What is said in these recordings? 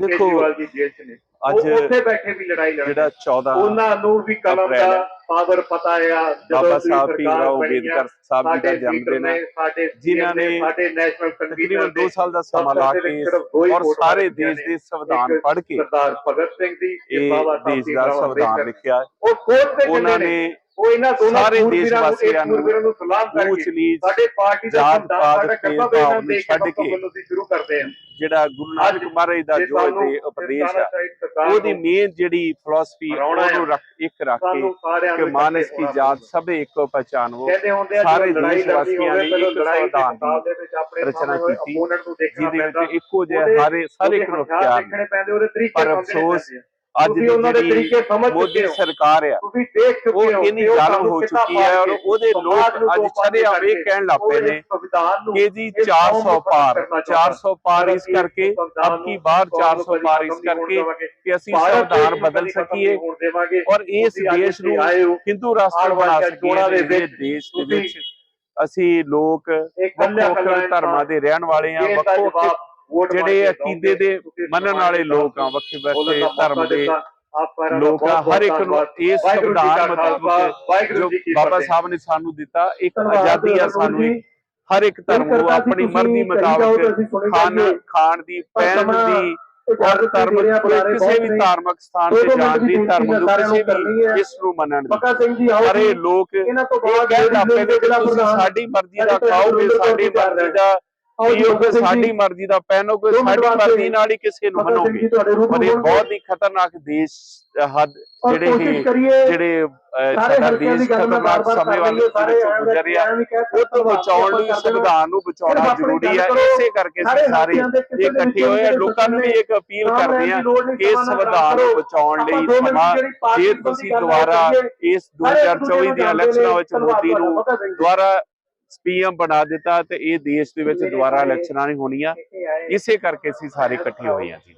ਦੇਖੋ, ਕੇਜਰੀਵਾਲ ਦੀ ਜੇਲ੍ਹ 'ਚ ਨੇ। ਅੱਜ ਉਹ ਉੱਥੇ ਬੈਠੇ ਵੀ ਲੜਾਈ ਲੜਦੇ ਜਿਹੜਾ 14 ਉਹਨਾਂ ਨੂੰ ਵੀ ਕਲਮ ਦਾ ਪਾਵਰ ਪਤਾ ਹੈ ਜਦੋਂ ਬਾਬਾ ਸਾਹਿਬ ਭੀਮਰਾਓ ਅੰਬੇਦਕਰ ਸਾਹਿਬ ਜੀ ਦਾ ਜਨਮ ਦਿਨ ਹੈ। ਜਿਨ੍ਹਾਂ ਨੇ, ਸਾਡੇ ਨੈਸ਼ਨਲ ਤਕਰੀਬਨ 2 ਸਾਲ ਦਾ ਸਮਾਂ ਲਾ ਕੇ ਔਰ ਸਾਰੇ ਦੇਸ਼ ਦੇ ਸੰਵਿਧਾਨ ਪੜ੍ਹ ਕੇ ਸਰਦਾਰ ਭਗਤ ਸਿੰਘ ਦੀ ਇਹ ਬਾਬਾ ਸਾਹਿਬ ਦਾ ਸੰਵਿਧਾਨ। ਲਿਖਿਆ ਉਹ ਕੋਰਟ ਤੇ ਉਹਨਾਂ ਨੇ ਉਹ ਇਹਨਾਂ ਦੋਨਾਂ ਸਾਰੇ ਦੇਸ਼ ਵਾਸੀਆਂ ਨੂੰ ਨੂੰ ਸਲਾਮ ਕਰਕੇ ਸਾਡੇ ਪਾਰਟੀ ਦਾ ਸਾਡਾ ਭੇਦ ਕਰਤੱਵ ਹੈ ਭਾਵ ਇਹਨਾਂ ਨੂੰ ਦੇ ਛੱਡ ਕੇ ਸ਼ੁਰੂ ਕਰਦੇ ਹਾਂ ਜਿਹੜਾ ਗੁਰੂ ਨਾਨਕ ਮਹਾਰਾਜ ਦਾ ਜੇ ਦੇ ਉਪਦੇਸ਼ ਆ ਉਹਦੀ ਮੇਨ ਜਿਹੜੀ ਫਿਲਾਸਫੀ ਉਹਨੂੰ। ਰੱਖ ਇੱਕ ਰੱਖ ਕੇ ਕਿ ਮਾਨਸ ਕੀ ਜਾਤ। ਸਭੇ ਇੱਕੋ ਹੁੰਦੇ ਆ ਸਾਰੇ ਦੇਸ਼ ਵਾਸੀਆਂ ਨੇ ਇੱਕ ਲੜਾਈ ਦੇ ਸੰਵਿਧਾਨ ਦੇ ਰਚਨਾ ਕੀਤੀ, ਜਿਹਦੇ ਵਿੱਚ ਇੱਕੋ ਜਿਹਾ ਹਰ ਹਰ ਇੱਕ ਨੂੰ ਪਿਆਰ ਪਰ ਅਫਸੋਸ। ਅੱਜ ਦੀ ਉਹਨਾਂ ਦੇ ਜਿਹੜੀ ਤਰੀਕੇ ਸਮਝ ਮੋਦੀ ਸਰਕਾਰ ਆ ਤੁਸੀਂ ਦੇਖ ਚੁੱਕੇ ਉਹ ਹੋ ਇੰਨੀ ਸਾਨੂੰ ਹੋ ਚੁੱਕੀ ਹੈ ਔਰ ਉਹਦੇ ਲੋਕ ਅੱਜ ਦੋ ਪਾਸੇ ਛੜਿਆ ਵੇ ਕਰਕੇ ਕਹਿਣ ਉਹ ਨੇ ਕਿ ਜੀ ਇਸ ਕੌਮ ਨੂੰ 400 ਖਤਮ ਪਾਰ ਕਰਨਾ ਚਾਹੁੰਦਾ। 400 ਪਾਰ ਇਸ ਕਰਕੇ ਅਬ ਕੀ ਨੂੰ ਬਾਰ ਕੌਮ ਨੂੰ 400 ਕਦੀ ਪਾਰ ਇਸ ਕਰਕੇ। ਕਿ ਅਸੀਂ ਸੰਵਿਧਾਨ ਬਦਲ ਸਕੀਏ। ਔਰ ਇਸ ਦੇਸ਼ ਨੂੰ ਹਿੰਦੂ ਰਾਸ਼ਟਰ ਬਣਾ ਸਕੀਏ ਦੇਸ਼ ਦੇ ਵਿੱਚ ਅਸੀਂ ਲੋਕ ਵੱਖੋ ਧਰਮਾਂ ਦੇ ਰਹਿਣ ਵਾਲੇ ਆ ਵੱਖੋ ਵੱਖ ਜਿਹੜੇ ਅਕੀਦੇ ਦੇ ਮੰਨਣ ਵਾਲੇ ਲੋਕ ਆ ਵੱਖੇ ਵੱਖੇ ਧਰਮ ਦੇ ਲੋਕ ਆ ਹਰ ਇੱਕ ਨੂੰ। ਇਸ ਸੰਵਿਧਾਨ ਵਾਹਿਗੁਰੂ ਜੋ ਬਾਬਾ। ਸਾਹਿਬ ਨੇ ਸਾਨੂੰ ਦਿੱਤਾ ਇੱਕ ਆਜ਼ਾਦੀ ਆ ਸਾਨੂੰ ਹਰ ਇੱਕ ਧਰਮ ਨੂੰ ਆਪਣੀ ਮਰਜ਼ੀ ਮੁਤਾਬਕ ਖਾਣ। ਖਾਣ ਦੀ ਪਹਿਨ ਦੀ ਔਰ ਧਰਮ ਕਿਸੇ ਵੀ। ਧਾਰਮਿਕ ਸਥਾਨ ਤੇ ਜਾਣ ਦੀ ਧਰਮ ਨੂੰ ਕਿਸੇ। ਵੀ ਇਸ ਨੂੰ ਮੰਨਣ ਦੀ ਪੱਕਾ ਸਿੰਘ ਜੀ ਆਓ ਜੀ। ਲੋਕ ਇਹਨਾਂ ਤੋਂ ਬਾਅਦ ਕਹਿਣ ਲੱਗ ਪਏ ਨੇ ਕਿ ਜ਼ਿਲ੍ਹਾ ਤੁਸੀਂ ਪ੍ਰਧਾਨ ਸਾਡੀ ਮਰਜ਼ੀ ਦਾ ਖਾਓਗੇ ਸਾਡੀ ਮਰਜ਼ੀ ਦਾ ਆਓ ਜੀ, ਸਾਡੀ। ਮਰਜ਼ੀ ਦਾ ਦੋ ਮਿੰਟ ਸਾਡੀ ਮਰਜ਼ੀ ਨਾਲ ਹੀ ਕਿਸੇ ਨੂੰ ਮੰਨੋਗੇ ਪਰ ਇਹ। ਬਹੁਤ ਹੀ ਖਤਰਨਾਕ ਦੇਸ਼ ਹੱਦ ਜਿਹੜੇ ਕਰੀਏ ਜਿਹੜੇ ਸਾਡਾ ਦੇਸ਼ ਖਤਰਨਾਕ ਸਮੇਂ ਵੱਲ ਹਾਂ, ਗੁਜ਼ਰ ਰਿਹਾ ਉਹ ਤੋਂ ਬਚਾਉਣ ਲਈ ਸੰਵਿਧਾਨ ਨੂੰ ਬਚਾਉਣਾ ਜ਼ਰੂਰੀ ਹੈ। ਇਸੇ ਕਰਕੇ ਸਾਰੇ ਇਕੱਠੇ ਹੋਏ ਆ ਲੋਕਾਂ ਨੂੰ ਵੀ ਇੱਕ ਅਪੀਲ ਕਰਦੇ ਆ ਕਿ ਇਸ ਸੰਵਿਧਾਨ ਨੂੰ। ਬਚਾਉਣ ਲਈ ਸਮਾਂ ਜੇ ਤੁਸੀਂ ਦੁਬਾਰਾ ਇਸ ਸਾਰੇ 2024 ਦੀਆਂ ਇਲੈਕਸ਼ਨਾਂ ਵਿੱਚ ਮੋਦੀ ਨੂੰ। ਦੁਬਾਰਾ ਪੀਐਮ ਬਣਾ ਦਿੱਤਾ ਤੇ ਇਹ ਦੇਸ਼ ਦੇ ਵਿੱਚ ਦੁਬਾਰਾ ਇਲੈਕਸ਼ਨਾਂ ਨਹੀਂ ਹੋਣੀਆਂ। ਇਸੇ ਕਰਕੇ ਅਸੀਂ ਸਾਰੇ ਇਕੱਠੇ ਹੋਏ ਆ ਜੀ।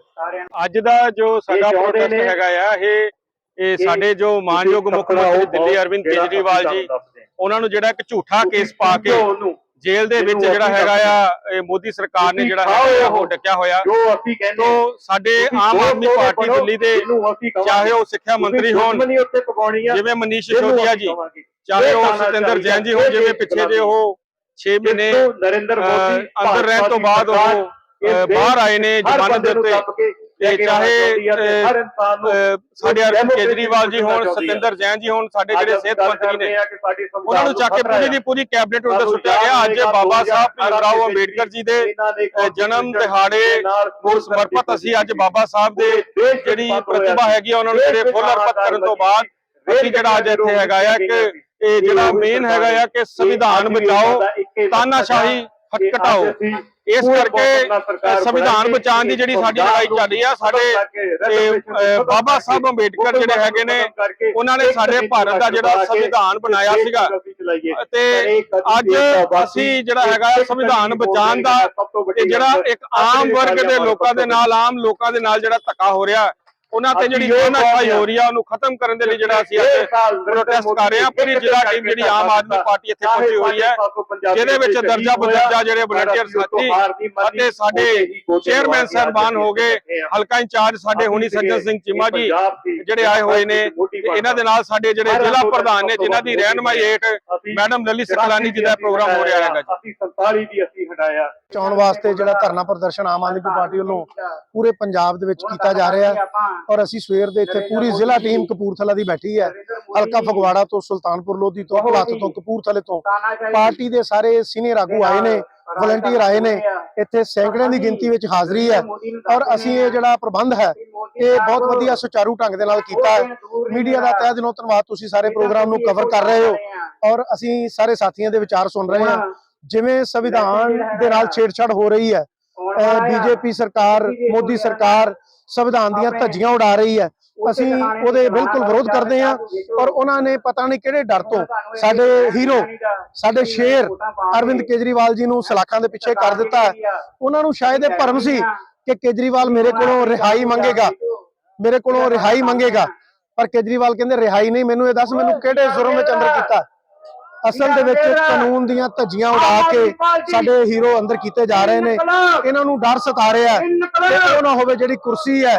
ਅੱਜ ਦਾ ਜੋ ਸਾਡਾ ਪ੍ਰੋਟੈਸਟ ਹੈਗਾ ਆ ਇਹ ਇਹ ਸਾਡੇ ਜੋ ਮਾਨਯੋਗ ਮੁੱਖ ਮੰਤਰੀ ਦਿੱਲੀ ਅਰਵਿੰਦ ਕੇਜਰੀਵਾਲ ਜੀ ਉਹਨਾਂ ਨੂੰ ਜਿਹੜਾ ਇੱਕ ਝੂਠਾ ਕੇਸ ਪਾ ਕੇ ਜੇਲ੍ਹ ਦੇ ਵਿੱਚ ਜਿਹੜਾ ਹੈਗਾ ਆ ਇਹ ਮੋਦੀ ਸਰਕਾਰ ਨੇ ਜਿਹੜਾ ਹੈਗਾ ਉਹ ਡੱਕਿਆ ਹੋਇਆ। ਜੋ ਅਸੀਂ ਕਹਿੰਦੇ ਸਾਡੇ ਆਮ ਆਦਮੀ ਪਾਰਟੀ ਦਿੱਲੀ ਦੇ ਚਾਹੇ ਉਹ ਸਿੱਖਿਆ ਮੰਤਰੀ ਹੋਣ। ਜਿਵੇਂ ਮਨੀਸ਼ ਸਿਸੋਦੀਆ ਜੀ। ਚਾਹੇ ਉਹ ਸਤਿੰਦਰ ਜੈਨ ਜੀ ਹੋਣ ਜਿਵੇਂ ਪਿੱਛੇ ਜੇ ਉਹ 6 ਮਹੀਨੇ ਨਰਿੰਦਰ ਮੋਦੀ ਅੰਦਰ ਰਹਿਣ ਤੋਂ ਬਾਅਦ ਉਹ ਬਾਹਰ ਆਏ ਨੇ ਜ਼ਮਾਨਤ ਦੇ ਉੱਤੇ। ਤੇ ਚਾਹੇ ਹਰ ਇਨਸਾਨ ਨੂੰ ਅਹ, ਸਾਡੇ ਅਰਵਿੰਦ ਕੇਜਰੀਵਾਲ ਜੀ ਹੋਣ ਸਤਿੰਦਰ ਜੈਨ ਜੀ ਹੋਣ ਸਾਡੇ ਜਿਹੜੇ ਸਿਹਤ ਮੰਤਰੀ ਨੇ। ਉਹਨਾਂ ਨੂੰ ਚੱਕ ਕੇ ਪੂਰੀ ਦੀ ਪੂਰੀ ਕੈਬਨਿਟ ਉੱਤੇ ਸੁੱਟਿਆ ਗਿਆ। ਅੱਜ ਬਾਬਾ ਸਾਹਿਬ ਭੀਮਰਾਓ ਅੰਬੇਡਕਰ ਜੀ ਦੇ ਜਨਮ ਦਿਹਾੜੇ ਨੂੰ ਸਮਰਪਿਤ ਅਸੀਂ ਅੱਜ ਬਾਬਾ ਸਾਹਿਬ ਦੇ ਜਿਹੜੀ ਪ੍ਰਤਿਭਾ ਹੈਗੀ ਉਹਨਾਂ ਨੂੰ ਜਿਹੜੇ ਫੁੱਲ ਅਰਪਿਤ ਕਰਨ ਤੋਂ ਬਾਅਦ ਅਸੀਂ ਜਿਹੜਾ ਅੱਜ ਇੱਥੇ ਹੈਗਾ ਆ ਕਿ ਇਹ ਜਿਹੜਾ ਮੇਨ ਹੈਗਾ ਆ ਕਿ ਸੰਵਿਧਾਨ ਬਚਾਓ ਤਾਨਾਸ਼ਾਹੀ ਘਟਾਓ। ਇਸ ਕਰਕੇ ਸੰਵਿਧਾਨ ਬਚਾਉਣ ਦੀ ਜਿਹੜੀ ਸਾਡੀ ਲੜਾਈ ਚੱਲ ਰਹੀ ਆ ਸਾਡੇ ਬਾਬਾ ਸਾਹਿਬ ਅੰਬੇਡਕਰ ਜਿਹੜੇ ਹੈਗੇ ਨੇ ਉਹਨਾਂ ਨੇ ਸਾਡੇ ਭਾਰਤ ਦਾ ਜਿਹੜਾ ਸੰਵਿਧਾਨ ਬਣਾਇਆ ਸੀਗਾ। ਤੇ ਅੱਜ ਅਸੀਂ ਜਿਹੜਾ ਹੈਗਾ ਸੰਵਿਧਾਨ ਬਚਾਉਣ ਦਾ ਜਿਹੜਾ ਇੱਕ ਆਮ ਵਰਗ ਦੇ ਲੋਕਾਂ ਦੇ ਨਾਲ ਆਮ ਲੋਕਾਂ ਦੇ ਨਾਲ ਜਿਹੜਾ ਧੱਕਾ ਹੋ ਰਿਹਾ ਉਹਨਾਂ ਤੇ ਜਿਹੜੀ ਤਾਨਾਸ਼ਾਹੀ ਹੋ ਰਹੀ ਆ। ਉਹਨੂੰ ਖਤਮ ਕਰਨ ਦੇ ਲਈ ਜਿਹੜਾ ਅਸੀਂ ਅੱਜ ਪ੍ਰੋਟੈਸਟ ਕਰ ਰਹੇ ਹਾਂ ਪੂਰੀ ਜ਼ਿਲ੍ਹਾ ਟੀਮ ਜਿਹੜੀ ਆਮ ਆਦਮੀ ਪਾਰਟੀ ਇੱਥੇ ਪਹੁੰਚੀ ਹੋਈ ਹੈ ਜਿਹਦੇ ਵਿੱਚ ਦਰਜਾ ਬਦਰਜਾ ਜਿਹੜੇ ਵਲੰਟੀਅਰ ਸਾਥੀ ਅਤੇ ਸਾਡੇ ਚੇਅਰਮੈਨ ਸਾਹਿਬਾਨ ਹੋ ਗਏ ਹਲਕਾ ਇੰਚਾਰਜ ਸਾਡੇ ਹੁਣੀ ਸੱਜਣ ਸਿੰਘ ਚੀਮਾ ਜੀ ਜਿਹੜੇ ਆਏ ਹੋਏ ਨੇ ਇਹਨਾਂ ਦੇ ਨਾਲ ਸਾਡੇ ਜਿਹੜੇ ਜ਼ਿਲ੍ਹਾ ਪ੍ਰਧਾਨ ਨੇ ਜਿਨ੍ਹਾਂ ਦੀ ਰਹਿਨਮਾਈ ਹੇਠ ਮੈਡਮ ਲਲੀ ਸਕਲਾਨੀ ਜੀ ਦਾ ਪ੍ਰੋਗਰਾਮ ਹੋ ਰਿਹਾ ਹੈਗਾ ਜੀ। ਅਸੀਂ 47 ਵੀ ਅਸੀਂ ਹਟਾਇਆ। ਬਚਾਉਣ ਵਾਸਤੇ ਜਿਹੜਾ ਧਰਨਾ ਪ੍ਰਦਰਸ਼ਨ ਆਮ ਆਦਮੀ ਪਾਰਟੀ ਵੱਲੋਂ ਪੂਰੇ ਪੰਜਾਬ ਦੇ ਵਿੱਚ ਕੀਤਾ ਜਾ ਰਿਹਾ ਹੈ ਔਰ ਅਸੀਂ ਸਵੇਰ ਦੇ ਇੱਥੇ ਪੂਰੀ ਜ਼ਿਲ੍ਹਾ ਟੀਮ ਕਪੂਰਥਲਾ ਦੀ ਬੈਠੀ ਹੈ। ਹਲਕਾ ਫਗਵਾੜਾ ਤੋਂ ਸੁਲਤਾਨਪੁਰ ਲੋਧੀ ਤੋਂ ਭਲਾਤ ਤੋਂ ਕਪੂਰਥਲੇ ਤੋਂ। ਪਾਰਟੀ ਦੇ ਸਾਰੇ ਸੀਨੀਅਰ ਆਗੂ ਆਏ ਨੇ ਵਲੰਟੀਅਰ ਆਏ ਨੇ। ਇੱਥੇ ਸੈਂਕੜਿਆਂ ਦੀ ਗਿਣਤੀ ਵਿੱਚ ਹਾਜ਼ਰੀ ਹੈ। ਔਰ ਅਸੀਂ ਇਹ ਜਿਹੜਾ ਪ੍ਰਬੰਧ ਹੈ ਇਹ ਬਹੁਤ ਵਧੀਆ ਸੁਚਾਰੂ ਢੰਗ ਦੇ ਨਾਲ ਕੀਤਾ ਹੈ। ਮੀਡੀਆ ਦਾ ਤਹਿ ਦਿਲੋਂ ਧੰਨਵਾਦ ਤੁਸੀਂ ਸਾਰੇ ਪ੍ਰੋਗਰਾਮ ਨੂੰ ਕਵਰ ਕਰ ਰਹੇ ਹੋ। ਔਰ ਅਸੀਂ ਸਾਰੇ ਸਾਥੀਆਂ ਦੇ ਵਿਚਾਰ ਸੁਣ ਰਹੇ ਹਾਂ। ਜਿਵੇਂ ਸੰਵਿਧਾਨ ਦੇ ਨਾਲ ਛੇੜਛਾੜ ਹੋ ਰਹੀ ਹੈ ਬੀਜੇਪੀ ਸਰਕਾਰ ਮੋਦੀ ਸਰਕਾਰ ਸੰਵਿਧਾਨ ਦੀਆਂ ਧੱਜੀਆਂ ਉਡਾ ਰਹੀ ਹੈ। ਅਸੀਂ ਉਹਦੇ ਬਿਲਕੁਲ ਵਿਰੋਧ ਕਰਦੇ ਹਾਂ ਔਰ ਉਹਨਾਂ ਨੇ ਪਤਾ ਨਹੀਂ ਕਿਹੜੇ ਡਰ ਤੋਂ। ਸਾਡੇ ਹੀਰੋ ਸਾਡੇ ਸ਼ੇਰ ਅਰਵਿੰਦ ਕੇਜਰੀਵਾਲ ਜੀ ਨੂੰ ਸਲਾਖਾਂ ਦੇ ਪਿੱਛੇ ਕਰ ਦਿੱਤਾ। ਉਹਨਾਂ ਨੂੰ ਸ਼ਾਇਦ ਇਹ ਭਰਮ ਸੀ ਕਿ ਕੇਜਰੀਵਾਲ ਮੇਰੇ ਕੋਲੋਂ ਰਿਹਾਈ ਮੰਗੇਗਾ। ਮੇਰੇ ਕੋਲੋਂ ਰਿਹਾਈ ਮੰਗੇਗਾ। ਪਰ ਕੇਜਰੀਵਾਲ ਕਹਿੰਦੇ ਰਿਹਾਈ ਨਹੀਂ ਮੈਨੂੰ ਇਹ ਦੱਸ ਮੈਨੂੰ ਕਿਹੜੇ ਜ਼ੁਰਮ ਵਿੱਚ ਅੰਦਰ ਕੀਤਾ? ਅਸਲ ਦੇ ਵਿੱਚ ਕਾਨੂੰਨ ਦੀਆਂ ਧੱਜੀਆਂ ਉਡਾ ਕੇ ਸਾਡੇ ਹੀਰੋ ਅੰਦਰ ਕੀਤੇ ਜਾ ਰਹੇ ਨੇ। ਇਹਨਾਂ ਨੂੰ ਡਰ ਸਤਾ ਰਿਹਾ ਹੈ। ਕਿ ਉਹ ਨਾ ਹੋਵੇ ਜਿਹੜੀ ਕੁਰਸੀ ਹੈ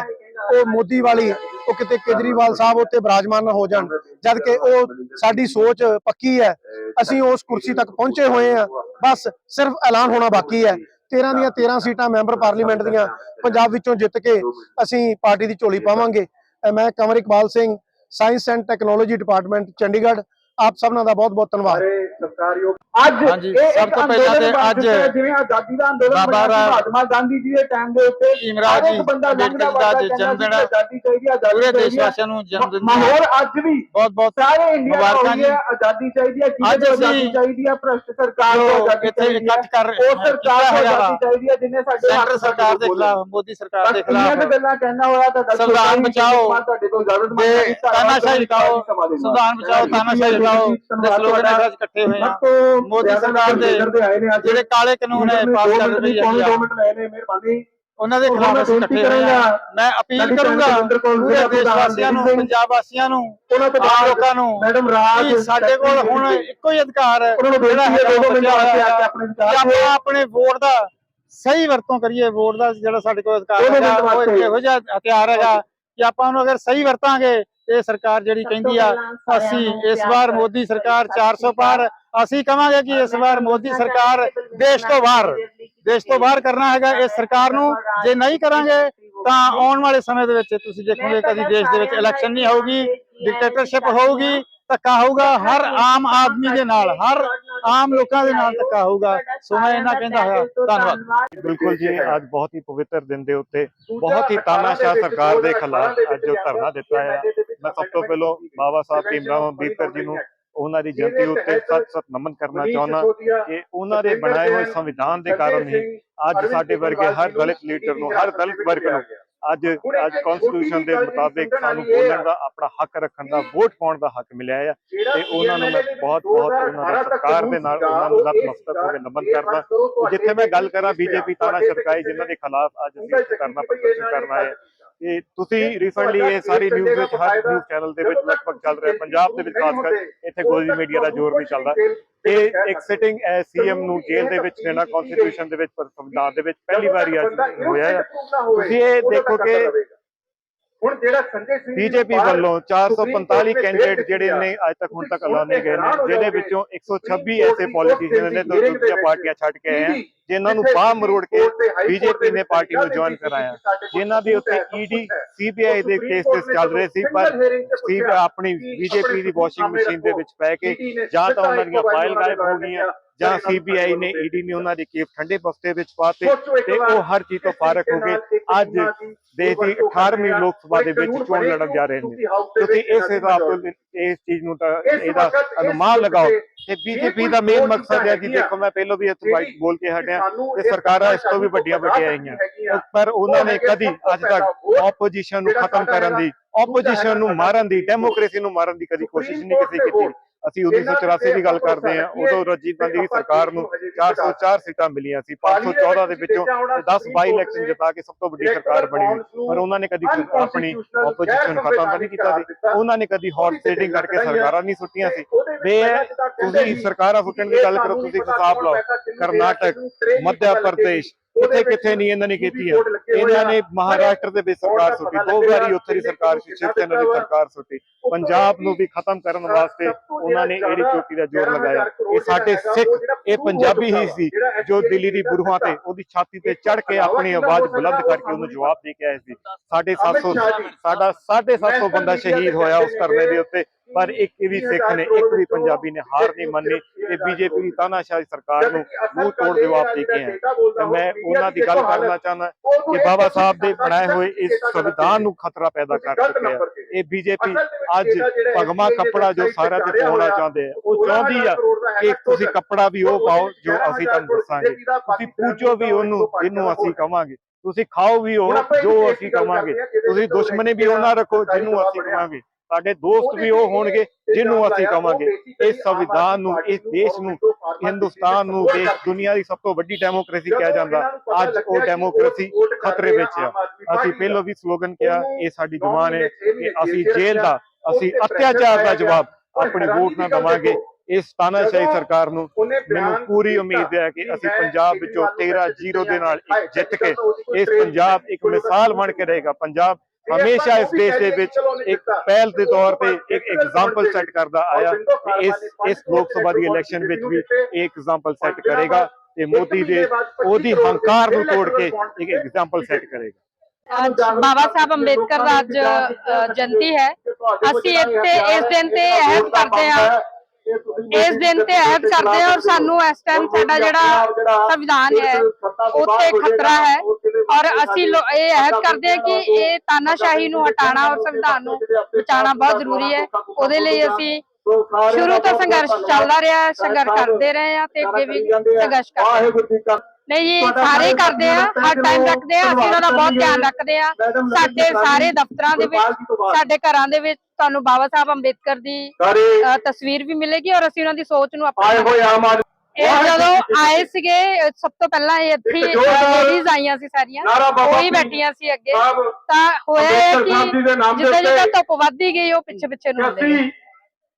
ਉਹ ਮੋਦੀ ਵਾਲੀ ਉਹ ਕਿਤੇ ਕੇਜਰੀਵਾਲ ਸਾਹਿਬ ਉੱਤੇ ਬਿਰਾਜਮਾਨ ਨਾ ਹੋ ਜਾਣ। ਜਦ ਕਿ ਉਹ ਸਾਡੀ ਸੋਚ ਪੱਕੀ ਹੈ। ਅਸੀਂ ਉਸ ਕੁਰਸੀ ਤੱਕ ਪਹੁੰਚੇ ਹੋਏ ਹਾਂ। ਬਸ ਸਿਰਫ ਐਲਾਨ ਹੋਣਾ ਬਾਕੀ ਹੈ। 13 ਦੀਆਂ 13 ਸੀਟਾਂ ਮੈਂਬਰ ਪਾਰਲੀਮੈਂਟ ਦੀਆਂ ਪੰਜਾਬ ਵਿੱਚੋਂ ਜਿੱਤ ਕੇ ਅਸੀਂ ਪਾਰਟੀ ਦੀ ਝੋਲੀ ਪਾਵਾਂਗੇ। ਮੈਂ Kanwar Iqbal Singh science and technology department Chandigarh. ਆਪ ਸਭਨਾਂ ਦਾ ਬਹੁਤ ਬਹੁਤ ਧੰਨਵਾਦ। ਸਰਕਾਰਯੋਗ ਅੱਜ ਹਾਂਜੀ, ਇਹ ਸਭ ਤੋਂ ਪਹਿਲਾਂ ਤੇ ਅੱਜ ਜਿਵੇਂ ਆਜ਼ਾਦੀ ਦਾ ਅੰਦੋਲਨ ਬਾਬਾ ਬਣਿਆ ਮਹਾਤਮਾ ਗਾਂਧੀ ਜੀ ਦੇ ਟਾਈਮ ਦੇ ਉੱਤੇ ਇੱਕ ਜੀ ਬੰਦਾ ਅੰਬੇਡਕਰ ਲੰਘਦਾ ਦਾ ਜਨਮ ਦਿਨ ਆਜ਼ਾਦੀ ਚਾਹੀਦੀ ਹੈ, ਆਜ਼ਾਦੀ ਪੂਰੇ ਦੇਸ਼। ਵਾਸੀਆਂ ਨੂੰ ਜਨਮ ਦਿਨ ਮਾਹੌਲ ਅੱਜ ਵੀ ਬਹੁਤ ਬਹੁਤ ਸਾਰੇ ਇੰਡੀਆ ਮੁਬਾਰਕਾਂ ਆਜ਼ਾਦੀ ਚਾਹੀਦੀ ਹੈ ਅੱਜ ਆਜ਼ਾਦੀ ਚਾਹੀਦੀ ਹੈ ਭ੍ਰਸ਼ਟ ਸਰਕਾਰ ਨੂੰ ਆਜ਼ਾਦੀ ਇੱਥੇ ਚਾਹੀਦੀ ਹੈ ਇਕੱਠ ਕਰ ਉਹ ਸਰਕਾਰ ਹੈਗਾ ਆਜ਼ਾਦੀ ਚਾਹੀਦੀ ਹੈ ਜਿੰਨੇ ਸਾਡੇ ਸੈਂਟਰ ਸਰਕਾਰ ਦੇ ਖਿਲਾਫ ਮੋਦੀ ਸਰਕਾਰ ਦੇ ਖਿਲਾਫ ਗੱਲਾਂ ਕਹਿਣਾ ਹੋਇਆ ਤਾਂ ਸੰਵਿਧਾਨ ਬਚਾਓ। ਤੁਹਾਡੇ ਕੋਲ ਇਜਾਜ਼ਤ ਤੇ ਮੰਗਦਾ ਤਾਨਾਸ਼ਾਹੀ ਹਟਾਓ। ਸੰਵਿਧਾਨ ਬਚਾਓ ਤਾਨਾਸ਼ਾਹੀ ਦੇ ਸਲੋਗਨ ਨਾਲ ਇਕੱਠੇ ਹੋਏ ਹਾਂ ਮੋਦੀ ਸਰਕਾਰ ਦੇ ਜਿਹੜੇ ਕਾਲੇ ਕਾਨੂੰਨ ਹੈ ਪਾਸ ਕਰ ਰਹੀ ਹੈ ਦੋ ਮਿੰਟ ਲੈ ਨੇ ਮਿਹਰਬਾਨੀ। ਉਹਨਾਂ ਦੇ ਖਿਲਾਫ ਅਸੀਂ ਇਕੱਠੇ ਹੋਏ ਹਾਂ ਮੈਂ ਅਪੀਲ ਕਰੂੰਗਾ ਪੂਰੇ ਦੇਸ਼ ਵਾਸੀਆਂ ਨੂੰ ਪੰਜਾਬ ਵਾਸੀਆਂ ਨੂੰ ਉਹਨਾਂ ਤੋਂ ਆਮ ਬਾਅਦ ਲੋਕਾਂ ਨੂੰ ਮੈਡਮ ਰਾਜ ਕਿ ਸਾਡੇ ਕੋਲ ਹੁਣ ਇੱਕੋ ਹੀ ਅਧਿਕਾਰ ਹੈ। ਹੈ ਦੋ ਮਿੰਟ ਆ ਆਪਣੇ ਵਿਚਾਰ ਆਪਾਂ ਆਪਣੇ ਵੋਟ ਦਾ ਸਹੀ ਵਰਤੋਂ ਕਰੀਏ ਵੋਟ ਦਾ ਜਿਹੜਾ ਸਾਡੇ ਕੋਲ ਅਧਿਕਾਰ ਉਹ ਇਹੋ ਜਿਹਾ ਹਥਿਆਰ ਹੈਗਾ। ਕਿ ਆਪਾਂ ਉਹਨੂੰ ਅਗਰ ਸਹੀ ਵਰਤਾਂਗੇ ਇਹ ਸਰਕਾਰ ਜਿਹੜੀ ਕਹਿੰਦੀ ਆ ਅਸੀਂ ਇਸ ਵਾਰ ਮੋਦੀ ਸਰਕਾਰ 400 ਪਾਰ ਅਸੀਂ ਕਵਾਂਗੇ ਕਿ ਇਸ ਵਾਰ ਮੋਦੀ ਸਰਕਾਰ ਦੇਸ਼ ਤੋਂ ਬਾਹਰ ਦੇਸ਼ ਤੋਂ ਬਾਹਰ ਕਰਨਾ ਹੈਗਾ ਇਸ ਸਰਕਾਰ ਨੂੰ ਜੇ ਨਹੀਂ ਕਰਾਂਗੇ ਤਾਂ ਆਉਣ ਵਾਲੇ ਸਮੇਂ ਦੇ ਵਿੱਚ ਤੁਸੀਂ ਦੇਖੋਗੇ ਕਦੀ ਦੇਸ਼ ਦੇ ਵਿੱਚ ਇਲੈਕਸ਼ਨ ਨਹੀਂ ਹੋਊਗੀ ਡਿਕਟੇਟਰਸ਼ਿਪ ਹੋਊਗੀ ਧੱਕਾ ਹੋਊਗਾ ਹਰ ਆਮ ਆਦਮੀ ਦੇ ਨਾਲ ਹਰ ਆਮ ਲੋਕਾਂ ਦੇ ਨਾਲ ਧੱਕਾ ਹੋਊਗਾ। ਸੋ ਮੈਂ ਇਹਨਾਂ ਕਹਿੰਦਾ ਹੋਇਆ ਧੰਨਵਾਦ। ਬਿਲਕੁਲ ਜੀ ਅੱਜ ਬਹੁਤ ਹੀ ਪਵਿੱਤਰ ਦਿਨ ਦੇ ਉੱਤੇ ਬਹੁਤ ਹੀ ਤਾਨਾਸ਼ਾਹ ਸਰਕਾਰ ਦੇ ਖਿਲਾਫ ਅੱਜ ਜੋ ਧਰਨਾ ਦਿੱਤਾ ਹੈ। ਮੈਂ ਸਭ ਤੋਂ ਪਹਿਲਾਂ ਬਾਬਾ ਸਾਹਿਬ ਭੀਮਰਾਓ ਅੰਬੇਦਕਰ ਜੀ ਨੂੰ ਉਹਨਾਂ ਦੀ ਜਯੰਤੀ ਉੱਤੇ ਸਤ ਸਤ ਨਮਨ ਕਰਨਾ ਚਾਹੁੰਦਾ ਕਿ ਉਹਨਾਂ ਦੇ ਬਣਾਏ ਹੋਏ ਸੰਵਿਧਾਨ ਦੇ ਕਾਰਨ ਹੀ ਅੱਜ ਸਾਡੇ ਵਰਗੇ ਹਰ ਦਲਿਤ ਲੀਡਰ ਨੂੰ ਹਰ ਦਲਿਤ ਵਰਗ ਨੂੰ ਅੱਜ ਅੱਜ ਕਨਸਟੀਟਿਊਸ਼ਨ ਦੇ ਮੁਤਾਬਿਕ ਸਾਨੂੰ ਬੋਲਣ ਦਾ ਆਪਣਾ ਹੱਕ ਰੱਖਣ ਦਾ ਵੋਟ ਪਾਉਣ ਦਾ ਹੱਕ ਮਿਲਿਆ ਹੈ ਤੇ ਉਹਨਾਂ ਨੂੰ ਮੈਂ ਬਹੁਤ ਬਹੁਤ ਉਹਨਾਂ ਦਾ ਸਰਕਾਰ ਦੇ ਨਾਲ ਉਹਨਾਂ ਨੂੰ ਨਤਮਸਤਕ ਹੋ ਕੇ ਨਮਨ ਕਰਦਾ ਜਿੱਥੇ ਮੈਂ ਗੱਲ ਕਰਾਂ ਬੀਜੇਪੀ ਤਾਨਾ ਸਰਕਾਈ ਜਿਨ੍ਹਾਂ ਦੇ ਖਿਲਾਫ ਅੱਜ ਅਸੀਂ ਕਰਨਾ ਪ੍ਰਦਰਸ਼ਨ ਕਰਨਾ ਹੈ। ਤੇ ਤੁਸੀਂ ਰੀਸੈਂਟਲੀ ਇਹ ਸਾਰੀ ਨਿਊਜ਼ ਵਿੱਚ ਹਰ ਨਿਊਜ਼ ਚੈਨਲ ਦੇ ਵਿੱਚ ਲਗਭਗ ਚੱਲ ਰਿਹਾ। ਪੰਜਾਬ ਦੇ ਵਿੱਚ ਖਾਸ ਕਰ ਇੱਥੇ ਗੋਦੀ ਮੀਡੀਆ ਦਾ ਜ਼ੋਰ ਨਹੀਂ ਚੱਲਦਾ। ਇਹ ਇੱਕ ਸਿਟਿੰਗ ਸੀਐਮ ਨੂੰ ਜੇਲ੍ਹ ਦੇ ਵਿੱਚ ਲੈਣਾ ਕਨਸਟੀਟਿਊਸ਼ਨ ਦੇ ਵਿੱਚ ਪਰ ਸੰਵਿਧਾਨ ਦੇ ਵਿੱਚ ਪਹਿਲੀ ਵਾਰੀ ਅੱਜ ਹੋਇਆ ਹੈ। ਤੁਸੀਂ ਇਹ ਦੇਖੋ ਕਿ ਹੁਣ ਜਿਹੜਾ ਸੰਜੇ ਸਿੰਘ ਬੀਜੇਪੀ ਵੱਲੋਂ 445 ਕੈਂਡੀਡੇਟ ਜਿਹੜੇ ਨੇ ਅੱਜ ਤੱਕ ਹੁਣ ਤੱਕ ਐਲਾਨੇ ਗਏ ਨੇ ਜਿਹਦੇ ਵਿੱਚੋਂ 126 ਐਸੇ ਪੋਲੀਟੀਸ਼ੀਅਨ ਨੇ ਜੋ ਦੂਜੀਆਂ ਪਾਰਟੀਆਂ ਛੱਡ ਕੇ ਆਏ ਆ ਜਿਨ੍ਹਾਂ ਨੂੰ ਬਾਹ ਮਰੋੜ ਕੇ ਬੀਜੇਪੀ ਨੇ ਪਾਰਟੀ ਨੂੰ ਜੁਆਇਨ ਕਰਾਇਆ। ਜਿਨ੍ਹਾਂ ਦੇ ਉੱਤੇ ਈਡੀ ਸੀਬੀਆਈ ਦੇ ਕੇਸ ਤੇ ਚੱਲ ਰਹੇ ਸੀ ਪਰ ਸੀ ਆਪਣੀ ਬੀਜੇਪੀ ਦੀ ਵਾਸ਼ਿੰਗ ਮਸ਼ੀਨ ਦੇ ਵਿੱਚ ਪੈ ਕੇ ਜਾਂ ਤਾਂ ਉਹਨਾਂ ਦੀਆਂ ਫਾਈਲ ਗਾਇਬ ਹੋ ਗਈਆਂ। ਜਾਂ ਸੀਬੀਆਈ ਨੇ ਈਡੀ ਨੇ ਉਹਨਾਂ ਦੇ ਕੇਸ ਠੰਡੇ ਬਸਤੇ ਵਿੱਚ ਪਾਤੇ ਤੇ ਉਹ ਹਰ ਚੀਜ਼ ਤੋਂ ਫਾਰਕ ਹੋ ਗਏ। ਅੱਜ ਦੇਸ਼ ਦੀ 18ਵੀਂ ਲੋਕ ਸਭਾ ਦੇ ਵਿੱਚ ਚੋਣ ਲੜਨ ਜਾ ਰਹੇ ਨੇ। ਤੁਸੀਂ ਇਸ ਹਿਸਾਬ ਤੋਂ ਇਸ ਚੀਜ਼ ਨੂੰ ਤਾਂ ਇਹਦਾ ਅਨੁਮਾਨ ਲਗਾਓ। ਤੇ ਬੀਜੇਪੀ ਦਾ ਮੇਨ ਮਕਸਦ ਹੈ ਜੀ ਦੇਖੋ ਮੈਂ ਪਹਿਲਾਂ ਵੀ ਇੱਥੇ ਬੋਲ ਕੇ ਹਟਿਆ ਤੇ ਸਰਕਾਰਾਂ ਇਸ ਤੋਂ ਵੀ ਵੱਡੀਆਂ ਵੱਡੀਆਂ ਆਈਆਂ। ਪਰ ਉਹਨਾਂ ਨੇ ਕਦੀ ਅੱਜ ਤੱਕ ਆਪੋਜੀਸ਼ਨ ਨੂੰ ਖਤਮ ਕਰਨ ਦੀ ਆਪੋਜੀਸ਼ਨ ਨੂੰ ਮਾਰਨ ਦੀ ਡੈਮੋਕ੍ਰੇਸੀ ਨੂੰ ਮਾਰਨ ਦੀ ਕਦੀ ਕੋਸ਼ਿਸ਼ ਨਹੀਂ ਕੀਤੀ ਕੀਤੀ। ਅਸੀਂ 1984 ਦੀ ਗੱਲ ਕਰਦੇ ਹਾਂ ਉਦੋਂ ਰਾਜੀਵ ਗਾਂਧੀ ਦੀ ਸਰਕਾਰ ਨੂੰ 404 ਸੀਟਾਂ ਮਿਲੀਆਂ ਸੀ 514 ਦੇ ਵਿੱਚੋਂ 10 ਬਾਈ ਇਲੈਕਸ਼ਨ ਜਿਤਾ ਕੇ ਸਭ ਤੋਂ ਵੱਡੀ ਸਰਕਾਰ ਬਣੀ। ਪਰ ਉਹਨਾਂ ਨੇ ਕਦੀ ਆਪਣੀ ਆਪੋਜੀਸ਼ਨ ਖਤਮ ਨਹੀਂ ਕੀਤਾ ਸੀ। ਉਹਨਾਂ ਨੇ ਕਦੀ ਹੌਟ ਸਟੇਟਿੰਗ ਕਰਕੇ ਸਰਕਾਰਾਂ ਨਹੀਂ ਸੁੱਟੀਆਂ ਸੀ। ਵੇ ਤੁਸੀਂ ਸਰਕਾਰਾਂ ਸੁੱਟਣ ਦੀ ਗੱਲ ਕਰੋ ਤੁਸੀਂ ਹਿਸਾਬ ਲਾਓ। ਕਰਨਾਟਕ ਮੱਧ ਪ੍ਰਦੇਸ਼ ਕਿੱਥੇ ਕਿੱਥੇ ਨਹੀਂ ਇਹਨਾਂ ਨੇ ਕੀਤੀਆਂ ਇਹਨਾਂ ਨੇ ਮਹਾਰਾਸ਼ਟਰ ਦੇ ਵਿੱਚ ਸਰਕਾਰ ਸੁੱਟੀ ਦੋ ਵਾਰੀ ਉੱਥੇ ਦੀ ਸਰਕਾਰ ਸ਼ਿਵ ਸੈਨਾ ਦੀ ਸਰਕਾਰ ਸੁੱਟੀ। ਪੰਜਾਬ ਨੂੰ ਵੀ ਖਤਮ ਕਰਨ ਵਾਸਤੇ ਉਹਨਾਂ ਨੇ ਏੜੀ ਚੋਟੀ ਦਾ ਜ਼ੋਰ ਲਗਾਇਆ। ਇਹ ਸਾਡੇ ਸਿੱਖ ਇਹ ਪੰਜਾਬੀ ਹੀ ਸੀ ਜੋ ਦਿੱਲੀ ਦੀ ਬੁਰਹਾਂ ਤੇ ਉਹਦੀ ਛਾਤੀ ਤੇ ਚੜ ਕੇ ਆਪਣੀ ਆਵਾਜ਼ ਬੁਲੰਦ ਕਰਕੇ ਉਹਨੂੰ ਜਵਾਬ ਦੇ ਕੇ ਆਏ ਸੀ। ਸਾਡੇ 700 ਸਾਡਾ 750 ਬੰਦਾ ਸ਼ਹੀਦ ਹੋਇਆ ਉਸ ਧਰਨੇ ਦੇ ਉੱਤੇ। ਪਰ ਇੱਕ ਵੀ ਸਿੱਖ ਨੇ, ਇੱਕ ਵੀ ਪੰਜਾਬੀ ਨੇ ਹਾਰ ਨਹੀਂ ਮੰਨੀ ਤੇ ਬੀਜੇਪੀ ਦੀ ਤਾਨਾਸ਼ਾਹੀ ਸਰਕਾਰ ਨੂੰ ਮੂੰਹ ਤੋੜ ਜਵਾਬ ਦੇ ਕੇ ਆਏ। ਤੇ ਮੈਂ ਉਹਨਾਂ ਦੀ ਗੱਲ ਕਰਨਾ ਚਾਹੁੰਦਾ ਕਿ ਬਾਬਾ ਸਾਹਿਬ ਦੇ ਬਣਾਏ ਹੋਏ ਇਸ ਸੰਵਿਧਾਨ ਨੂੰ ਖਤਰਾ ਪੈਦਾ ਕਰ ਚੁੱਕੇ ਆ ਇਹ ਬੀਜੇਪੀ ਅੱਜ ਭਗਵਾ ਕੱਪੜਾ ਜੋ ਸਾਰਿਆਂ ਤੇ ਪਾਉਣਾ ਚਾਹੁੰਦੇ ਆ, ਉਹ ਚਾਹੁੰਦੀ ਆ ਕਿ ਤੁਸੀਂ ਕੱਪੜਾ ਵੀ ਉਹ ਪਾਓ ਜੋ ਅਸੀਂ ਤੁਹਾਨੂੰ ਦੱਸਾਂਗੇ। ਤੁਸੀਂ ਪੂਜੋ ਵੀ ਉਹਨੂੰ, ਜਿਹਨੂੰ ਅਸੀਂ ਕਵਾਂਗੇ। ਤੁਸੀਂ ਖਾਓ ਵੀ ਉਹ, ਜੋ ਅਸੀਂ ਕਵਾਂਗੇ। ਤੁਸੀਂ ਦੁਸ਼ਮਣੀ ਵੀ ਉਹਨਾਂ ਰੱਖੋ, ਜਿਹਨੂੰ ਅਸੀਂ ਕਵਾਂਗੇ। ਸਾਡੇ ਦੋਸਤ ਵੀ ਉਹ ਹੋਣਗੇ ਜਿਹਨੂੰ ਅਸੀਂ ਕਵਾਂਗੇ। ਇਸ ਸੰਵਿਧਾਨ ਨੂੰ ਇਸ ਦੇਸ਼ ਨੂੰ ਹਿੰਦੁਸਤਾਨ ਨੂੰ ਦੇਸ਼ ਦੁਨੀਆ ਦੀ ਸਭ ਤੋਂ ਵੱਡੀ ਡੈਮੋਕ੍ਰੇਸੀ ਕਿਹਾ ਜਾਂਦਾ ਅੱਜ ਉਹ ਡੈਮੋਕ੍ਰੇਸੀ ਖਤਰੇ ਵਿੱਚ ਆ। ਅਸੀਂ ਪਹਿਲਾਂ ਵੀ ਸਲੋਗਨ ਕਿਹਾ ਇਹ ਸਾਡੀ ਜ਼ੁਬਾਨ ਹੈ। ਕਿ ਅਸੀਂ ਜੇਲ੍ਹ ਦਾ ਅਸੀਂ ਅਤਿਆਚਾਰ ਦਾ ਜਵਾਬ ਆਪਣੀ ਵੋਟ ਨਾਲ ਦਵਾਂਗੇ। ਇਸ ਤਾਨਾਸ਼ਾਹੀ ਸਰਕਾਰ ਨੂੰ ਮੈਨੂੰ ਪੂਰੀ ਉਮੀਦ ਹੈ ਕਿ ਅਸੀਂ ਪੰਜਾਬ ਵਿੱਚੋਂ 13-0 ਦੇ ਨਾਲ ਜਿੱਤ ਕੇ ਇਸ ਪੰਜਾਬ ਇੱਕ ਮਿਸਾਲ ਬਣ ਕੇ ਰਹੇਗਾ। ਪੰਜਾਬ ਹਮੇਸ਼ਾ ਇਸ ਦੇਸ਼ ਦੇ ਵਿੱਚ ਇੱਕ ਪਹਿਲ ਦੇ ਤੌਰ ਤੇ ਇੱਕ ਐਗਜ਼ਾਮਪਲ ਸੈੱਟ ਕਰਦਾ ਆਇਆ। ਇਸ ਇਸ ਲੋਕ ਸਭਾ ਦੀ ਇਲੈਕਸ਼ਨ ਵਿੱਚ ਵੀ ਇਹ ਐਗਜ਼ਾਮਪਲ ਸੈੱਟ ਕਰੇਗਾ ਤੇ ਮੋਦੀ ਦੇ ਉਹਦੀ ਹੰਕਾਰ ਨੂੰ ਤੋੜ ਕੇ ਇੱਕ ਐਗਜ਼ਾਮਪਲ ਸੈੱਟ ਕਰੇਗਾ। ਅੱਜ ਬਾਬਾ ਸਾਹਿਬ ਅੰਬੇਦਕਰ ਦਾ ਅੱਜ ਅ, ਜਯੰਤੀ ਹੈ। ਅਸੀਂ ਇੱਥੇ ਇਸ ਦਿਨ ਤੇ ਅਹਿਦ ਕਰਦੇ ਹਾਂ। ਇਸ ਦਿਨ ਤੇ ਅਹਿਦ ਕਰਦੇ ਹਾਂ ਔਰ ਸਾਨੂੰ ਇਸ ਟਾਈਮ ਸਾਡਾ ਜਿਹੜਾ ਸੰਵਿਧਾਨ ਹੈ ਉੱਤੇ ਖਤਰਾ ਹੈ। ਔਰ ਅਸੀਂ ਇਹ ਅਹਿਦ ਕਰਦੇ ਹਾਂ ਕਿ ਇਹ ਤਾਨਾਸ਼ਾਹੀ ਨੂੰ ਹਟਾਉਣਾ ਔਰ ਸੰਵਿਧਾਨ ਨੂੰ ਬਚਾਉਣਾ ਬਹੁਤ ਜ਼ਰੂਰੀ ਹੈ। ਉਹਦੇ ਲਈ ਅਸੀਂ ਸ਼ੁਰੂ ਤੋਂ ਸੰਘਰਸ਼ ਚੱਲਦਾ ਰਿਹਾ ਸੰਘਰਸ਼ ਕਰਦੇ ਰਹੇ ਹਾਂ ਤੇ ਅੱਗੇ ਵੀ ਸੰਘਰਸ਼ ਕਰਦੇ ਨਹੀਂ ਜੀ ਸਾਰੇ ਕਰਦੇ ਆ ਹਰ ਟਾਈਮ ਰੱਖਦੇ ਆ ਅਸੀਂ ਉਹਨਾਂ ਦਾ ਬਹੁਤ ਧਿਆਨ ਰੱਖਦੇ ਆ ਸਾਡੇ ਸਾਰੇ ਦਫ਼ਤਰਾਂ ਦੇ ਵਿੱਚ ਸਾਡੇ ਘਰਾਂ ਦੇ ਵਿੱਚ ਤੁਹਾਨੂੰ ਬਾਬਾ ਸਾਹਿਬ ਅੰਬੇਦਕਰ ਦੀ ਤਸਵੀਰ ਵੀ ਮਿਲੇਗੀ ਔਰ ਅਸੀਂ ਉਹਨਾਂ ਦੀ ਸੋਚ ਨੂੰ ਆਏ ਇਹ ਜਦੋਂ ਆਏ ਸੀਗੇ ਸਭ ਤੋਂ ਪਹਿਲਾਂ ਇਹ ਇੱਥੇ ਲੇਡੀਜ਼ ਆਈਆਂ ਸੀ ਸਾਰੀਆਂ ਫਰੀਦ ਬੈਠੀਆਂ ਸੀ ਅੱਗੇ। ਤਾਂ ਹੋਇਆ ਕਿ ਜਿੱਦਾਂ ਜਿੱਦਾਂ ਧੁੱਪ ਵੱਧਦੀ ਗਈ ਉਹ ਪਿੱਛੇ ਪਿੱਛੇ ਨੂੰ ਆਉਂਦੇ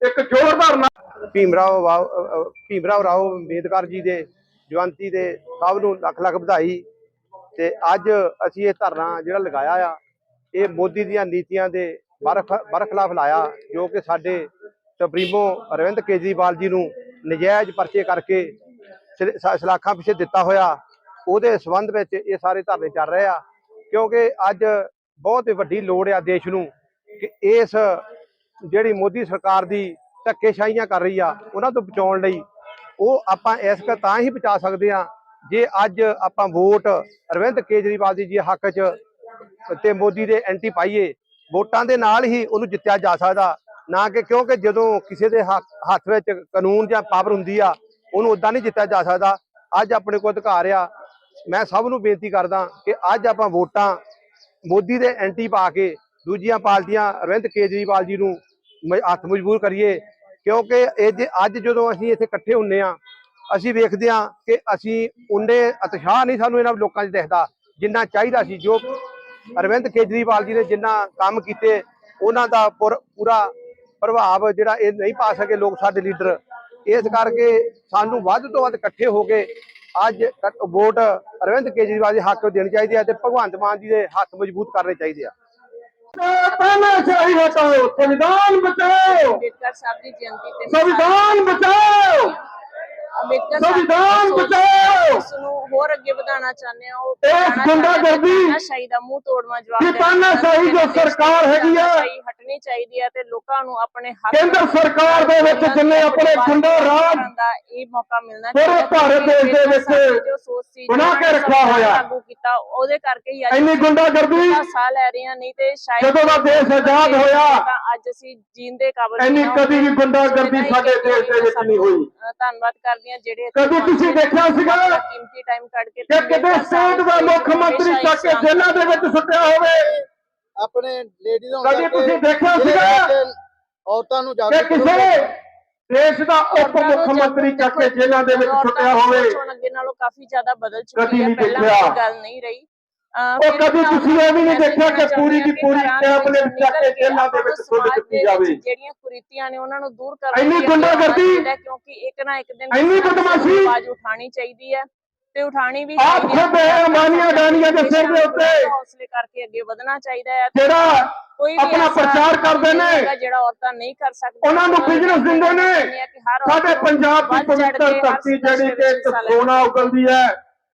ਇੱਕ ਜ਼ੋਰਦਾਰ ਨਾ ਭੀਮਰਾਓ ਭੀਮਰਾਓ ਰਾਓ ਅੰਬੇਦਕਰ ਜੀ ਦੇ ਜਯੰਤੀ ਦੇ ਸਭ ਨੂੰ ਲੱਖ ਲੱਖ ਵਧਾਈ। ਤੇ ਅੱਜ ਅਸੀਂ ਇਹ ਧਰਨਾ ਜਿਹੜਾ ਲਗਾਇਆ ਆ ਇਹ ਮੋਦੀ ਦੀਆਂ ਨੀਤੀਆਂ ਦੇ ਬਰਖ ਬਰਖਲਾਫ ਲਾਇਆ ਜੋ ਕਿ ਸਾਡੇ ਸੁਪਰੀਮੋ ਅਰਵਿੰਦ ਕੇਜਰੀਵਾਲ ਜੀ ਨੂੰ ਨਜਾਇਜ਼ ਪਰਚੇ ਕਰਕੇ ਸਲਾਖਾਂ ਪਿੱਛੇ ਦਿੱਤਾ ਹੋਇਆ, ਉਹਦੇ ਸੰਬੰਧ ਵਿੱਚ ਇਹ ਸਾਰੇ ਧਰਨੇ ਚੱਲ ਰਹੇ ਆ। ਕਿਉਂਕਿ ਅੱਜ ਬਹੁਤ ਵੱਡੀ ਲੋੜ ਆ ਦੇਸ਼ ਨੂੰ ਕਿ ਇਸ ਜਿਹੜੀ ਮੋਦੀ ਸਰਕਾਰ ਦੀ ਧੱਕੇਸ਼ਾਹੀਆਂ ਕਰ ਰਹੀ ਆ, ਉਹਨਾਂ ਤੋਂ ਬਚਾਉਣ ਲਈ ਉਹ ਆਪਾਂ ਇਸ ਕ ਤਾਂ ਹੀ ਬਚਾ ਸਕਦੇ ਆ ਜੇ ਅੱਜ ਆਪਾਂ ਵੋਟ ਅਰਵਿੰਦ ਕੇਜਰੀਵਾਲ ਦੀ ਜੀ ਹੱਕ 'ਚ ਤੇ ਮੋਦੀ ਦੇ ਐਂਟੀ ਪਾਈਏ, ਵੋਟਾਂ ਦੇ ਨਾਲ ਹੀ ਉਹਨੂੰ ਜਿੱਤਿਆ ਜਾ ਸਕਦਾ। ਨਾ ਕਿ ਕਿਉਂਕਿ ਜਦੋਂ ਕਿਸੇ ਦੇ ਹੱਥ ਵਿੱਚ ਕਾਨੂੰਨ ਜਾਂ ਪਾਵਰ ਹੁੰਦੀ ਆ, ਉਹਨੂੰ ਉਦਾਂ ਨਹੀਂ ਜਿੱਤਿਆ ਜਾ ਸਕਦਾ। ਅੱਜ ਆਪਣੇ ਕੋਲ ਅਧਿਕਾਰ ਆ। ਮੈਂ ਸਭ ਨੂੰ ਬੇਨਤੀ ਕਰਦਾ ਕਿ ਅੱਜ ਆਪਾਂ ਵੋਟਾਂ ਮੋਦੀ ਦੇ ਐਂਟੀ ਪਾ ਕੇ ਦੂਜੀਆਂ ਪਾਰਟੀਆਂ, ਅਰਵਿੰਦ ਕੇਜਰੀਵਾਲ ਜੀ ਨੂੰ ਮ- ਹੱਥ ਮਜਬੂਰ ਕਰੀਏ। ਕਿਉਂਕਿ ਇਹ ਜੇ ਅੱਜ ਜਦੋਂ ਅਸੀਂ ਇੱਥੇ ਇਕੱਠੇ ਹੁੰਨੇ ਆ, ਅਸੀਂ ਵੇਖਦੇ ਆ ਕਿ ਅਸੀਂ ਉਨੇ ਉਤਸ਼ਾਹ ਨਹੀਂ ਸਾਨੂੰ ਇਹਨਾਂ ਲੋਕਾਂ 'ਚ ਦਿਖਦਾ ਜਿੰਨਾ ਚਾਹੀਦਾ ਸੀ। ਜੋ ਅਰਵਿੰਦ ਕੇਜਰੀਵਾਲ ਜੀ ਨੇ ਜਿੰਨਾ ਕੰਮ ਕੀਤੇ, ਉਹਨਾਂ ਦਾ ਪੁਰ- ਪੂਰਾ ਪ੍ਰਭਾਵ ਜਿਹੜਾ ਇਹ ਨਹੀਂ ਪਾ ਸਕੇ ਲੋਕ ਸਾਡੇ ਲੀਡਰ। ਇਸ ਕਰਕੇ ਸਾਨੂੰ ਵੱਧ ਤੋਂ ਵੱਧ ਇਕੱਠੇ ਹੋ ਕੇ ਅੱਜ ਵੋਟ ਅਰਵਿੰਦ ਕੇਜਰੀਵਾਲ ਦੇ ਹੱਕ ਵਿੱਚ ਦੇਣੀ ਚਾਹੀਦੀ ਹੈ ਤੇ ਭਗਵੰਤ ਮਾਨ ਜੀ ਦੇ ਹੱਥ ਮਜ਼ਬੂਤ ਕਰਨੇ ਚਾਹੀਦੇ ਆ। ਤਾਨਾਸ਼ਾਹੀ ਹਟਾਓ ਸੰਵਿਧਾਨ ਬਚਾਓ। ਅੰਬੇਦਕਰ ਸਾਹਿਬ ਦੀ ਜਯੰਤੀ ਤੇ ਸੰਵਿਧਾਨ ਬਚਾਓ। ਅੰਬੇਦਕਰ ਸੰਵਿਧਾਨ ਬਚਾਓ। ਨੂੰ ਹੋਰ ਅੱਗੇ ਵਧਾਉਣਾ ਚਾਹੁੰਦੇ ਆ ਉਹ ਇਸ ਗੁੰਡਾਗਰਦੀ, ਦਾ ਮੂੰਹ ਤੋੜਵਾ ਜਵਾਬ ਤਾਨਾਸ਼ਾਹੀ ਜੋ ਸਰਕਾਰ ਹੈਗੀ ਆ, ਹਟਣੀ ਚਾਹੀਦੀ ਹੈ ਤੇ ਲੋਕਾਂ ਨੂੰ ਆਪਣੇ ਹੱਕ ਕੇਂਦਰ ਸਰਕਾਰ ਦੇ ਵਿੱਚ ਜਿੰਨੇ ਆਪਣੇ ਗੁੰਡਾ ਰਾਜ ਕਰਨ ਦਾ ਇਹ ਮੌਕਾ ਮਿਲਣਾ ਪੂਰੇ ਭਾਰਤ ਦੇਸ਼ ਦੇ ਵਿੱਚ ਬਣਾ ਕੇ ਰੱਖਿਆ ਹੋਇਆ। ਲਾਗੂ ਕੀਤਾ ਉਹਦੇ ਕਰਕੇ ਹੀ ਅੱਜ ਇੰਨੀ ਗੁੰਡਾਗਰਦੀ ਸਾਹ ਲੈ ਰਹੇ ਹਾਂ ਨਹੀਂ ਤੇ ਸ਼ਾਇਦ ਜਦੋਂ ਦਾ ਦੇਸ਼ ਆਜ਼ਾਦ ਹੋਇਆ, ਅੱਜ ਅਸੀਂ ਜੀਣ ਦੇ ਕਾਬਿਲ ਇੰਨੀ ਕਦੀ ਵੀ। ਗੁੰਡਾਗਰਦੀ ਸਾਡੇ ਦੇਸ਼ ਦੇ ਵਿੱਚ ਨਹੀਂ ਹੋਈ। ਧੰਨਵਾਦ ਕਰਦੀ ਹਾਂ ਜਿਹੜੇ ਕਦੀ ਤੁਸੀਂ ਦੇਖਿਆ ਸੀਗਾ ਕੀਮਤੀ ਟਾਈਮ ਕੱਢ ਕੇ ਕਿ ਕਿਤੇ ਸਟੇਟ ਦਾ ਮੁੱਖ ਮੰਤਰੀ ਚੱਕ ਕੇ ਜੇਲ੍ਹਾਂ ਦੇ ਵਿੱਚ ਸੁੱਟਿਆ ਹੋਵੇ ਆਪਣੇ ਲੇਡੀਜ਼ ਕਦੀ ਤੁਸੀਂ ਦੇਖਿਆ ਸੀਗਾ? ਔਰਤਾਂ ਨੂੰ ਕਿ ਕਿਸੇ ਦੇਸ਼ ਦਾ ਉਪ ਮੁੱਖ ਮੰਤਰੀ ਚੱਕ ਕੇ ਜੇਲ੍ਹਾਂ ਦੇ ਵਿੱਚ ਸੁੱਟਿਆ ਹੋਵੇ ਹੁਣ ਅੱਗੇ ਨਾਲੋਂ ਕਾਫੀ ਜ਼ਿਆਦਾ ਬਦਲ ਚੁੱਕੀ ਹੈ। ਪਹਿਲਾਂ ਗੱਲ ਨਹੀਂ ਰਹੀ। ਉਹ ਕਦੀ ਤੁਸੀਂ ਇਹ ਵੀ ਨਹੀਂ ਦੇਖਿਆ ਕਿ ਪੂਰੀ ਦੀ ਪੂਰੀ ਹਾਂ ਕਿ ਕੈਬਨਿਟ ਚੱਕ ਕੇ ਜੇਲ੍ਹਾਂ ਦੇ ਵਿੱਚ ਸੁੱਟ ਦਿੱਤੀ ਦੇ ਜਾਵੇ। ਜਿਹੜੀਆਂ ਕੁਰੀਤੀਆਂ ਨੇ ਉਹਨਾਂ ਨੂੰ ਦੂਰ ਕਰਨ ਇੰਨੀ ਗੁੰਡਾਗਰਦੀ, ਕਿਉਂਕਿ ਇੱਕ ਨਾ ਇੱਕ ਦਿਨ ਇੰਨੀ ਬਦਮਾਸ਼ੀ, ਆਵਾਜ਼ ਉਠਾਣੀ ਚਾਹੀਦੀ ਹੈ। ਤੇ ਉਠਾਣੀ ਵੀ ਆਪ। ਖੁਦ ਇਹ ਅੰਬਾਨੀਆਂ ਅਡਾਨੀਆਂ ਦੇ ਸਿਰ ਦੇ ਉੱਤੇ। ਹੌਸਲੇ ਕਰਕੇ ਅੱਗੇ ਵਧਣਾ ਚਾਹੀਦਾ ਹੈ। ਜਿਹੜਾ ਕੋਈ ਆਪਣਾ ਪ੍ਰਚਾਰ ਕਰਦੇ ਨੇ ਜਿਹੜਾ ਔਰਤਾਂ ਨਹੀਂ ਕਰ ਸਕਦੀਆਂ। ਉਹਨਾਂ ਨੂੰ ਬਿਜ਼ਨਸ ਦਿੰਦੇ ਨੇ। ਸਾਡੇ ਪੰਜਾਬ ਦੀ ਪਵਿੱਤਰ ਧਰਤੀ ਜਿਹੜੀ ਕਿ ਸੋਨਾ ਉਗਲਦੀ ਹੈ।